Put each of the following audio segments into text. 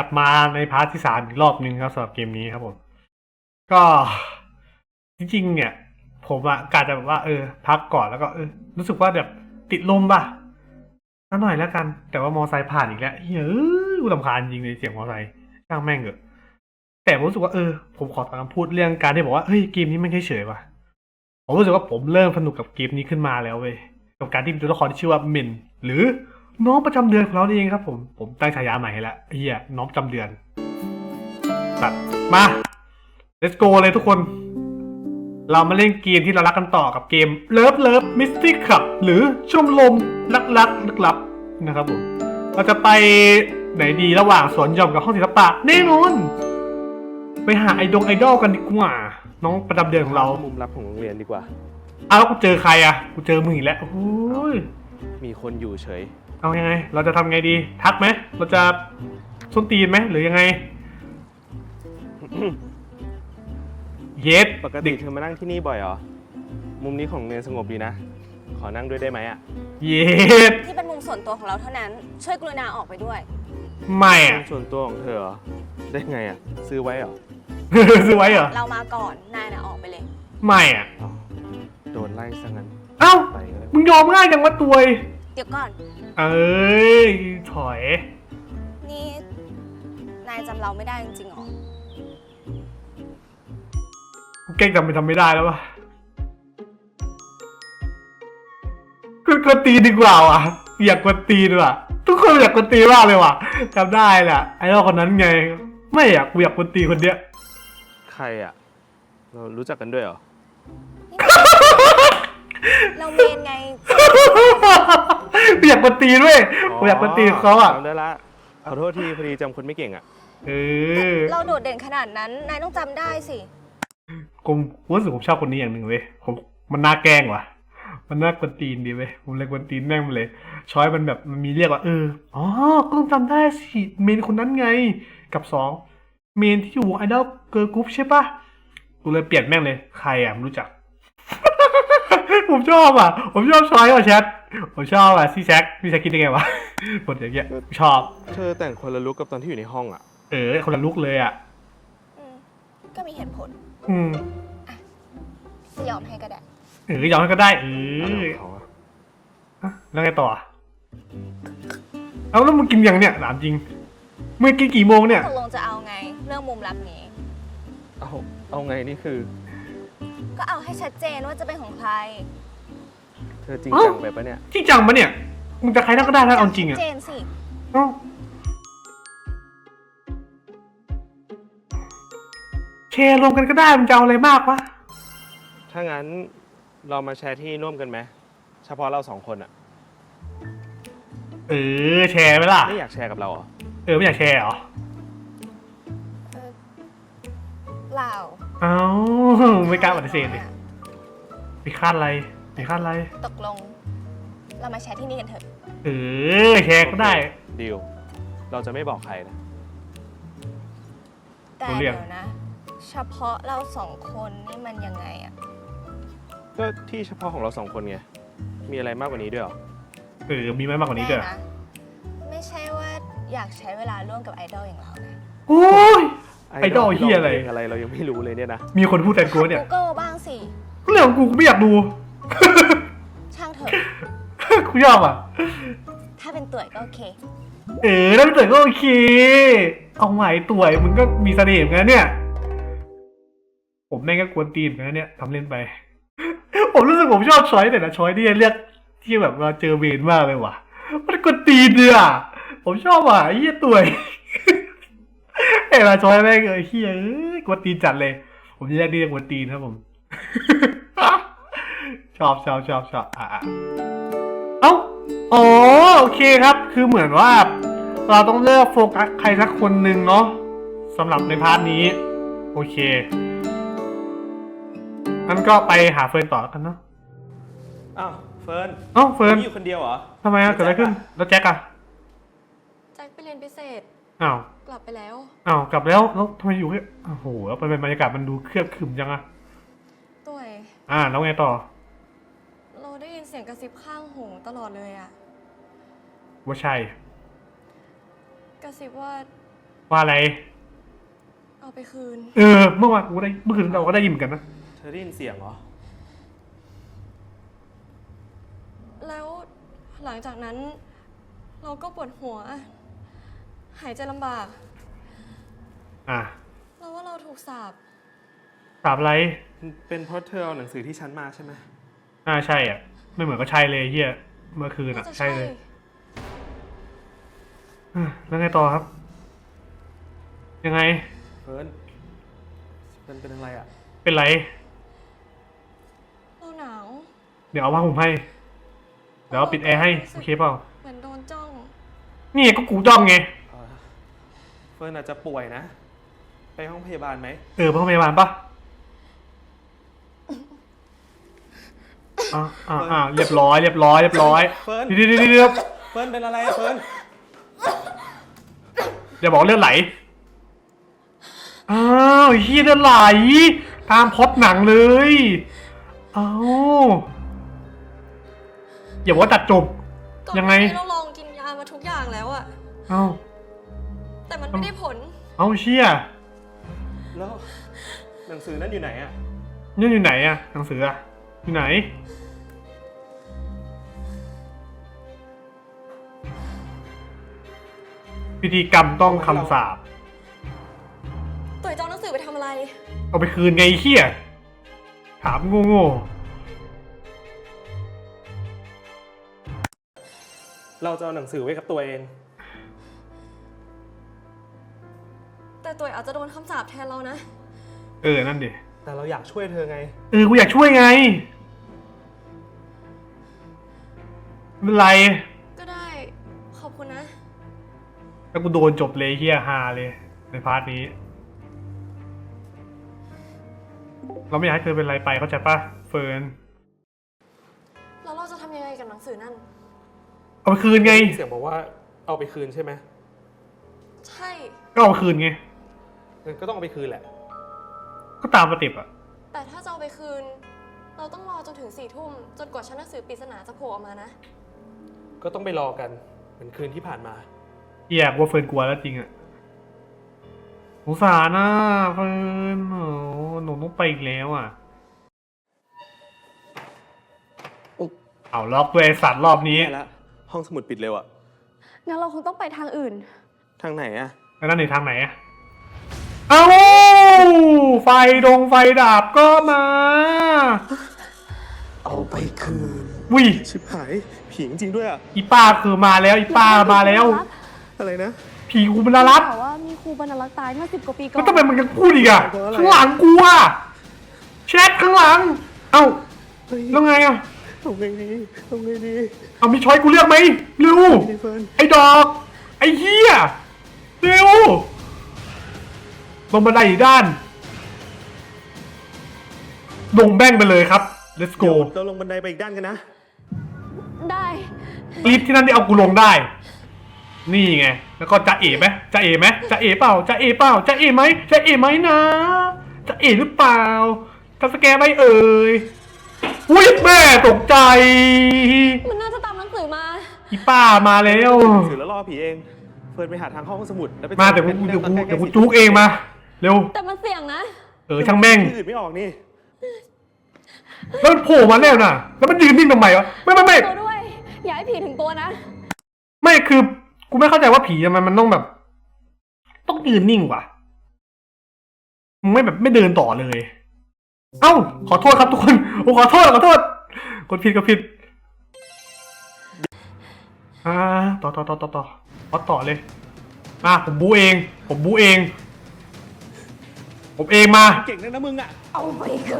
ลับมาในพาร์ทที่สามอีกรอบหนึ่งครับสำหรับเกมนี้ครับผม ก็จริงๆ เนี่ย ผมอะกาจะแบบว่าเออ พักก่อนแล้วก็เออ รู้สึกว่าแบบติดลมป่ะนิดหน่อยแล้วกัน แต่ว่ามอไซค์ผ่านอีกแล้วเฮ้ยกูลำคาญจริงเลยเสียงมอไซค์ช่างแม่งเถอะแต่ผมรู้สึกว่าเออผมขอตามคำพูดเรื่องการที่บอกว่าเฮ้ยเกมนี้มันเฉยๆว่ะผมรู้สึกว่าผมเริ่มสนุกกับเกมนี้ขึ้นมาแล้วเว้ยกับการที่มีตัวละครที่ชื่อว่าเมนหรือ น้องประจำเดือนของเรานี่เองครับผม ผมตั้งฉายาใหม่ให้แล้วไอ้เฮียน้องประจำเดือนสัตว์มา let's go เลยทุกคน เรามาเล่นเกมที่เรารักกันต่อกับเกม Love Love Mystic Club หรือชมรมลักลักลึกลับนะครับผม เราจะไปไหนดีระหว่างสวนหย่อมกับห้องศิลปะแน่นอน ไปหาไอดงไอดอลกันดีกว่า น้องประจำเดือนของเรามุมลับของโรงเรียนดีกว่า เอาแล้วกูเจอใครอะ กูเจอมึงอีกแล้วโอ้ยมีคนอยู่เฉย เอายังไง เราจะทำไงดี ทักไหม เราจะส้นตีนไหมหรือยังไง เย็ดปกติเธอมานั่งที่นี่บ่อยเหรอ มุมนี้ของโรงเรียนสงบดีนะ ขอนั่งด้วยได้ไหมอะ เย็ดที่เป็นมุมส่วนตัวของเราเท่านั้น ช่วยกรุณาออกไปด้วย ไม่มุอะมส่วนตัวของเธอเหรอ ได้ไงอะ ซื้อไว้เหรอ ซื้อไว้เหรอ เรามาก่อน นายน่ะออกไปเลย ไม่อะอ๋อโดนไล่ซะงั้น เอ้า ไปก็เลย มึงยอมง่ายจังวะตัวเอง เดี๋ยวก่อน เอ้ย ถอย นี่ นายจำเราไม่ได้จริงๆหรอ กูเก่งจำไปทำไม่ได้แล้ววะกูกวนตีนดีกว่าว่ะอยากกวนตีนว่ะ ทุกคนอยากกวนตีนมากเลยว่ะจำได้แหละไอ้เราคนนั้นไง ไม่อยากกูอยากกวนตีนคนเดียว ใครอะ เรารู้จักกันด้วยเหรอ เราเมนไงกู อยากกวนตีนเว้ยกูอยากกวนตีนเขาอะจำได้ละขอโทษทีพอดีจำคนไม่เก่งอะเออเราโดดเด่นขนาดนั้น นายต้องจำได้สิ ผมผมรู้สึกผมชอบคนนี้อย่างหนึ่งเว้ยผมมันน่าแกล้งว่ะ มันน่ากวนตีนดีเว้ยผมเลยกวนตีนแม่งมาเลย ช้อยมันแบบมันมีเรียกว่าเอออ๋อก็ต้องจำได้สิเมนคนนั้นไงกับสองเมนที่อยู่วงไอดอลเกิร์ลกรุ๊ปใช่ปะกูเลยเปลี่ยนแม่งเลย ใครอะไม่รู้จัก ผมชอบอะ ผมชอบช้อยว่ะแชท ผมชอบอะซีแซคพี่แซคคิดยังไงวะบทอย่างเงี้ยชอบ เธอแต่งคนละลุกกับตอนที่อยู่ในห้องอะ เออคนละลุกเลยอะอืมก็มีเหตุผลอืมจะยอมให้ก็ได้เออยอมให้ก็ได้เออะไรอของเขาอะอะแล้วไงต่ออะเอาแล้วมึงกินยังเนี่ยถามจริงมึงกินกี่โมงเนี่ยตกลงจะเอาไง เรื่องมุมลับนี้ เอาเอาไงนี่คือ ก็เอาให้ชัดเจนว่าจะเป็นของใครเธอจริงเอ้าจังไปปะเนี่ย จริงจังปะเนี่ย มึงจะใครนั่งก็ได้ถ้าเอาจริงอะชัดเจนสิ เอ้าแชร์รวมกันก็ได้มึงจะเอาอะไรมากวะ ถ้างั้นเรามาแชร์ที่ร่วมกันไหมเฉพาะเราสองคนอะ เออ แชร์ไหมล่ะ ไม่อยากแชร์กับเราเหรอ เออ ไม่อยากแชร์เหรอ เออเปล่าเอ้าไม่กล้าปฏิเสธเลยไปคาดอะไร ไปคาดอะไรตกลง เรามาแชร์ที่นี่กันเถอะ เออแชร์ก็ได้ดีลเราจะไม่บอกใครนะ แต่รู้เรื่เดี๋อง ยวนะ เฉพาะเราสองคนนี่มันยังไงอะก็ที่เฉพาะของเราสองคนไง มีอะไรมากกว่านี้ด้วยเหรอ เออมีไหมมากกว่านี้ด้วยแน่นะไม่ใช่ว่าอยากใช้เวลาร่วมกับไอดอลอย่างเรานะโอ้ย ไอดอลเหี้ยอะไรที่งพลงอะไรเรายังไม่รู้เลยเนี่ยนะ มีคนพูดแทนกูเนี่ย Google บ้างสิ เรื่องของกูกูไม่อยากดู ช่างเถอะ กูชอบอะ ถ้าเป็นต่วยก็โอเค เออแล้วพี่เต๋อก็โอเค เอาใหม่ต่วยมึงก็มีเสน่ห์เหมือนกันเนี่ย ผมแม่งก็กวนตีนเหมือนกันเนี่ยทำเล่นไป ผมรู้สึกผมชอบช้อยแต่ละช้อยที่เลือกที่แบบว่าเจอเวนมากเลยว่ะ มันกวนตีนเนี่ยผมชอบอะไอ้เหี้ยต่วยเอ้ยมาช้อยแม่งเออเฮียเอ้ยกวนตีนจัดเลย ผมจะเรียกดีกวนตีนครับผม ชอบชอบชอบชอบอะอะเอ้าอ๋อโอเคครับ คือเหมือนว่า เราต้องเลือกโฟกัสใครสักคนหนึ่งเนาะสำหรับในพาร์ทนี้ โอเคงั้นก็ไปหาเฟิร์นต่อแล้วกันเนาะอ้าวเฟิร์นเอ้าเฟิร์นไม่อยู่คนเดียวเหรอทำไมอะเกิดอะไรขึ้น แล้วแจ็คอะแจ็คไปเรียนพิเศษอ้าวกลับไปแล้วอ้าวกลับแล้วแล้วทำไมอยู่แค่โอ้โหแล้วไปบรรยากาศมันดูเครียดขรึมจังอะต่วยอ่าแล้วไงต่อเราได้ ยินเสียงกระซิบข้างหูตลอดเลยอะว่าใช่ กระซิบว่าว่าอะไร เอาไปคืน เออ เมื่อวานกูได้เมื่อคืนเราก็ได้ยินเหมือนกันนะ เธอได้ยินเสียงเหรอ แล้วหลังจากนั้น เราก็ปวดหัว หายใจลำบาก อะเราว่าเราถูกสาปถามอะไร เป็นเพราะเธอเอาหนังสือที่ฉันมาใช่ไหมอ่าใช่อะ ไม่เหมือนก็ใช่เลยเฮียเมื่อคืนน่าอะจะใช่ใช่เลยอะแล้วไงต่อครับ ยังไงเฟิร์นเฟิร์นเป็นอะไรอะ เป็นไรเราหนาวเดี๋ยวเอาผ้าห่มให้ เดี๋ยวเอาปิดแอร์ให้โอเคเปล่าเหมือนโดนจ้อง นี่ก็กูจ้องไงเออเฟิร์นอาจจะป่วยนะ ไปห้องพยาบาลไหมเออพ่อพยาบาลปะ อ่าอ่าอ่าเรียบร้อยเรียบร้อยเรียบร้อยเฟิร์นเดี๋ยวเดี๋ยวเดี๋ยวเดี๋ยวเฟิร์นเป็นอะไรอะเฟิร์นเดี๋ยวบอกเลือดไหลอ้าวเฮียเลือดไหล ตามพล็อดหนังเลยอ้าวอย่าบอกว่าตัดจบ ก่อนยังไง หน้านี้เราลองกินยามาทุกอย่างแล้วอะเอ้า แต่มันไม่ได้ผล เอาเชี่ยแล้วหนังสือนั่นอยู่ไหนอะนี่อยู่ไหนอะหนังสืออะอยู่ไหน พิธีกรรมต้องคำสาปตัวเจ้าหนังสือไปทำอะไร เอาไปคืนไงไอ้เฮียถามโง่เราจะเอาหนังสือไว้กับตัวเอง แต่ตัวอาจจะโดนคำสาปแทนเรานะ ๆเออนั่นดิ แต่เราอยากช่วยเธอไง เออ กูอยากช่วยไงไม่เป็นไร แล้วกูโดนจบเลยเฮียฮาเลย ในพาร์ทนี้ เราไม่อยากให้เธอเป็นไรไปเข้าใจปะเฟิร์นแล้วเราจะทำยังไงกับหนังสือนั่น เอาไปคืนไง เสียงบอกว่าเอาไปคืนใช่ไหมใช่ ก็เอาไปคืนไง งั้นก็ต้องเอาไปคืนแหละ ก็ตามปฏิบอะแต่ถ้าจะเอาไปคืน เราต้องรอจนถึงสี่ทุ่มจนกว่าชั้นหนังสือปริศนาจะโผล่ออกมานะ ก็ต้องไปรอกัน เหมือนคืนที่ผ่านมา เฮียกูว่าเฟิร์นกลัวแล้วจริงอะสงสารนะเฟิร์นโอ้หนูต้องไปอีกแล้วอะเอาล็อกด้วยไอ้สัตว์รอบนี้แย่แล้วห้องสมุดปิดเร็วอะงั้นเราคงต้องไปทางอื่น ทางไหนอะแล้วนั่นในทางไหนอะเอ้าไฟดงไฟดับก็มาเอาไปคืน วิชิบหายผีจริงๆด้วยอะอีป้าคือมาแล้ว อีป้ามาแล้ว อะไรนะผีกูเป็นรัตข่าวว่ามีครูบรรลักษ์ตายเมื่อสิบกว่าปีก่อก็นทำไมมันยังพูดอีกอะเพราะอะไรข้างหลังกูอะแชทข้างหลัง เอ้าเฮ้ยแล้วไงอะเอาไงดีเอาไงดีเอามีช้อยกูเลือกไหมเร็วพี่เฟิร์นไอ้ดอก ไอ้เหี้ยเร็วลงบันไดอีกด้านลงแบ่งไปเลยครับ let's เดี๋ go ยวเราลงบันไดไปอีกด้านกันนะ ได้ลิฟต์ที่นั่นที่เอากูลงได้ นี่ไง แล้วก็จะเอ๋ไหมจะเอ๋ไหมจะเอ๋เปล่าจะเอ๋เปล่าจะเอ๋ไหมจะเอ๋ไหมนะจะเอ๋หรือเปล่าจะสแกนไหมเอ่ยอุ้ยแม่ตกใจมันน่าจะตามหนังสือมาอีป้ามาแล้ว ถือแล้วล่อผีเอง เฟิร์นไปหาทางห้องสมุดแล้วไปมาเดี๋ยวกูเดี๋ยวกูเดี๋ยวกูจุกเองมา เร็ว แต่มันเสี่ยงนะ เออช่างแม่งที่อื่นไม่ออกนี่แล้วมันโผล่มาแล้วน่ะ แล้วมันยืนนิ่งทำไมวะ ไม่ไม่ไม่ตัวด้วย อย่าให้ผีถึงตัวนะ ไม่คือ กูไม่เข้าใจว่าผีทำไมมันต้องแบบ ต้องยืนนิ่งวะมึงไม่แบบไม่เดินต่อเลย เอ้า ขอโทษครับทุกคนโอ้ขอโทษขอโทษกดผิดกดผิดอ่าต่อต่อต่อต่อต่อต่อต่อเลย มาผมบูเอง ผมบูเอง ผมเองมา เก่งนักนะมึงอะ เอาไปคื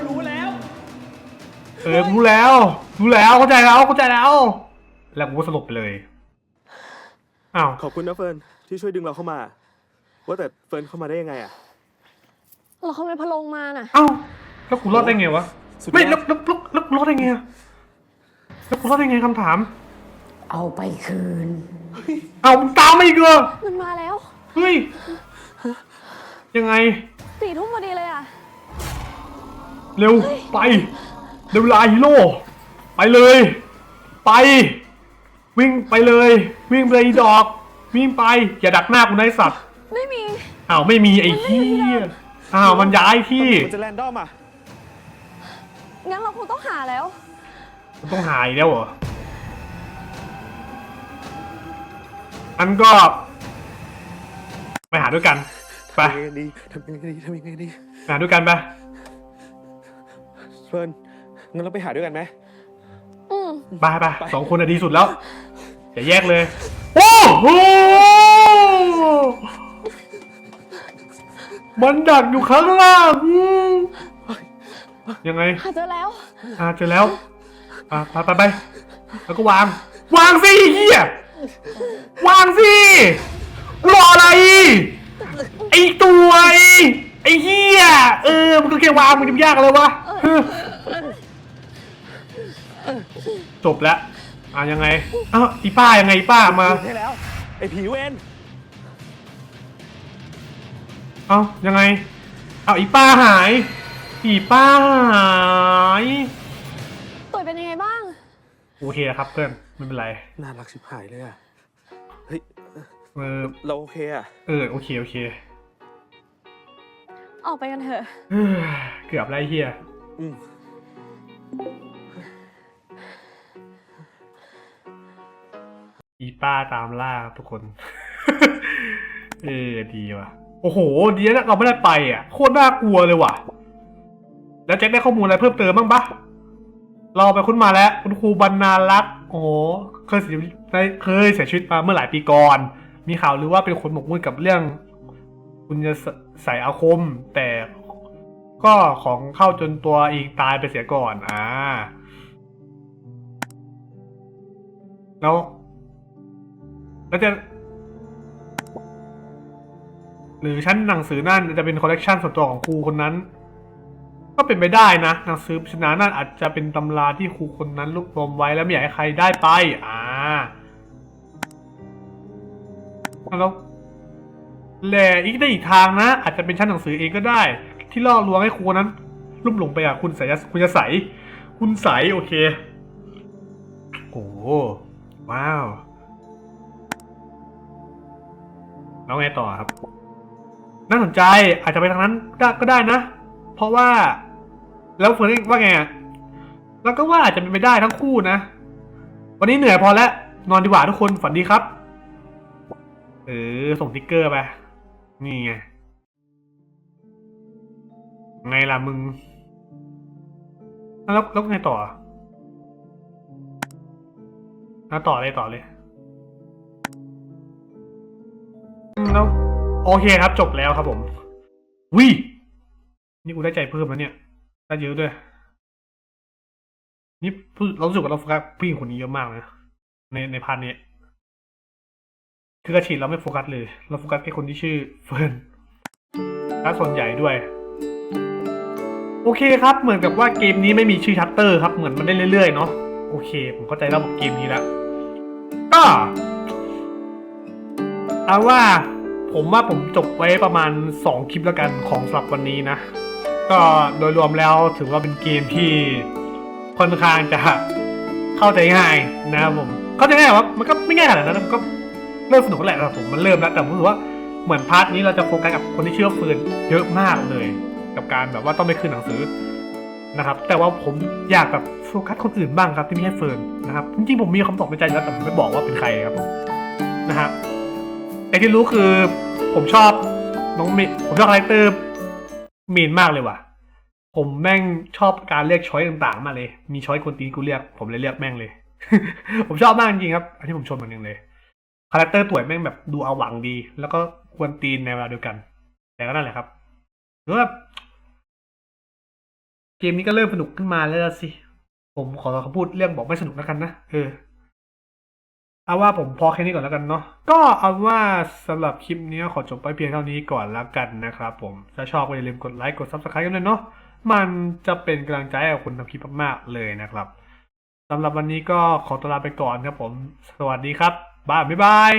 นรู้แล้ว เออรู้แล้ว รู้แล้วเข้าใจแล้วเข้าใจแล้ว แล้วกูก็สลบไปเลย อ้าวขอบคุณนะเฟิร์นที่ช่วยดึงเราเข้ามา ว่าแต่เฟิร์นเข้ามาได้ยังไงอะ เราเข้าไปพะโลงมาน่ะเอ้าแล้วกูรอดได้ไงวะสุดยอด ไม่แล้วแล้วแล้วแล้วกูรอดได้ไงอะแล้วกูรอดได้ไงคำถาม เอาไปคืน เอ้ามึงตามมาอีกเหรอมันมาแล้วเฮ้ยยังไง สี่ทุ่มพอดีเลยอะ เร็วไปเดี๋ยวเวลาฮีโร่ไปเลย ไป วิ่งไปเลย วิ่งไปเลยอีดอก วิ่งไป อย่าดักหน้ากูนายสัตว์อ้าวไม่มีไอ้เหี้ยอ้าวมันย้ายที่มันจะแรนดอมอะ งั้นเราคงต้องหาแล้ว มันต้องหายแล้วเหรออันก็ไปหาด้วยกันไปทำยังไงดีทำยังไงดีทำยังไงดีไปหาด้วยกันไปเฟิร์นงั้นเราไปหาด้วยกันไหมอืม ไปไปสองคนอะดีสุดแล้ว อย่าแยกเลย โอ้โห มันดักอยู่ข้างล่างอืมยังไง หาเจอแล้ว อ่าเจอแล้ว อ่าไปไปไปแล้วก็วาง วางสิเฮียวางสิรออะไร ไอตัวไอไอเฮียเออมันก็แค่วางมันจะยากอะไรวะเออจบแล้ว อ่ายังไงอ้าวอีป้ายังไงอีป้ามาใช่แล้ว ไอ้ผีเวนเอ้ายังไงเอาอีป้าหาย อีป้าหายตุ๋ยเป็นยังไงบ้าง โอเคนะครับเพื่อนไม่เป็นไรน่ารักชิบหายเลยอะเฮ้ย เออเราโอเคอะเออโอเคโอเคออกไปกันเถอะเฮ้ยเกือบไรเฮียอืม อีป้าตามล่าครับทุกคน เออดีว่ะ โอ้โห ดีนะเราไม่ได้ไปอะ โคตรน่ากลัวเลยว่ะ แล้วแจ็คได้ข้อมูลอะไรเพิ่มเติมบ้างปะเราไปค้นมาแล้ว คุณครูบรรณารักษ์โอ้โหเคยเสียชีวิตเคยเสียชีวิตมาเมื่อหลายปีก่อน มีข่าวหรือว่าเป็นคนหมกมุ่นกับเรื่อง คุณจะใส่อาคม แต่ก็ของเข้าจนตัวเองตายไปเสียก่อน อ่า แล้ว แล้วจะหรือชั้นหนังสือนั่นจะเป็นคอลเลกชันส่วนตัวของครูคนนั้น ก็เป็นไปได้นะหนังสือปริศนานั่นอาจจะเป็นตำราที่ครูคนนั้นรวบรวมไว้แล้วไม่อยากให้ใครได้ไป อ่าแล้วแหละอีกได้อีกทางนะ อาจจะเป็นชั้นหนังสือเองก็ได้ ที่ล่อลวงให้ครูนั้นลุ่มหลงไปอะคุณสายคุณจะใส คุณใสโอเคโอ้ว้าว แล้วไงต่อครับ น่าสนใจอาจจะไปทางนั้นได้ก็ได้นะ เพราะว่า แล้วเฟิร์นว่าไงอะแล้วก็ว่าอาจจะเป็นไปได้ทั้งคู่นะ วันนี้เหนื่อยพอแล้วนอนดีกว่าทุกคนฝันดีครับ เออ ส่งติ๊กเกอร์ไป นี่ไง ไงล่ะมึง แล้วแล้วไงต่อแล้วต่อเลยต่อเลย แล้วโอเคครับจบแล้วครับผมวินี่กูได้ใจเพิ่มแล้วเนี่ย ได้เยอะด้วย นี่เราสึกว่าเราโฟกัสผู้หญิงคนนี้เยอะมากนะในในพาร์ทนี้ คือกระฉีดเราไม่โฟกัสเลย เราโฟกัสแค่คนที่ชื่อเฟิร์นและส่วนใหญ่ด้วย โอเคครับ เหมือนกับว่าเกมนี้ไม่มีชื่อชัตเตอร์ครับ เหมือนมันได้เรื่อยๆเนาะ โอเค ผมเข้าใจระบบเกมนี้แล้วก็ เอาว่าผมว่าผมจบไว้ประมาณ 2 คลิปแล้วกันของสำหรับวันนี้นะ ก็โดยรวมแล้วถือว่าเป็นเกมที่ค่อนข้างจะเข้าใจง่ายนะครับผม เข้าใจง่ายว่ามันก็ไม่ง่ายขนาดนั้นมันก็เริ่มสนุกแล้วแหละสำหรับผมมันเริ่มแล้วแต่ผมรู้สึกว่าเหมือนพาร์ทนี้เราจะโฟกัสกับคนที่เชื่อเฟิร์นเยอะมากเลย กับการแบบว่าต้องไปคืนหนังสือนะครับ แต่ว่าผมอยากแบบโฟกัสคนอื่นบ้างครับที่ไม่ใช่เฟิร์นนะครับจริงๆผมมีคำตอบในใจแล้วแต่ผมไม่บอกว่าเป็นใครครับผมนะครับ ที่รู้คือ ผมชอบน้องมย์ผมชอบคาแรคเตอร์เมนมากเลยว่ะ ผมแม่งชอบการเรียกช้อยต่างๆ มาเลย มีช้อยคนตีนกูเรียก ผมเลยเรียกแม่งเลย ผมชอบมากจริงๆครับ อันที่ผมชมมันหนึ่งเลย คาแรคเตอร์ต่วแม่งแบบดูเอาหวังดี แล้วก็ควรตีนในเวลาเดียวกัน แต่ก็นั่นแหละครับหรือว่าเกมนี้ก็เริ่มสนุกขึ้นมาแล้วสิ ผมขอคำพูดเรื่องบอกไม่สนุกแล้วกันนะ เออ เอาว่าผมพอแค่นี้ก่อนแล้วกันเนาะก็เอาว่าสำหรับคลิปนี้ขอจบไปเพียงเท่านี้ก่อนแล้วกันนะครับผมถ้าชอบก็อย่าลืมกดไลค์กด subscribe กันเลยเนาะมันจะเป็นกำลังใจให้คนทำคลิปมากๆเลยนะครับสำหรับวันนี้ก็ขอตัวลาไปก่อนครับผม สวัสดีครับบายบ๊ายบาย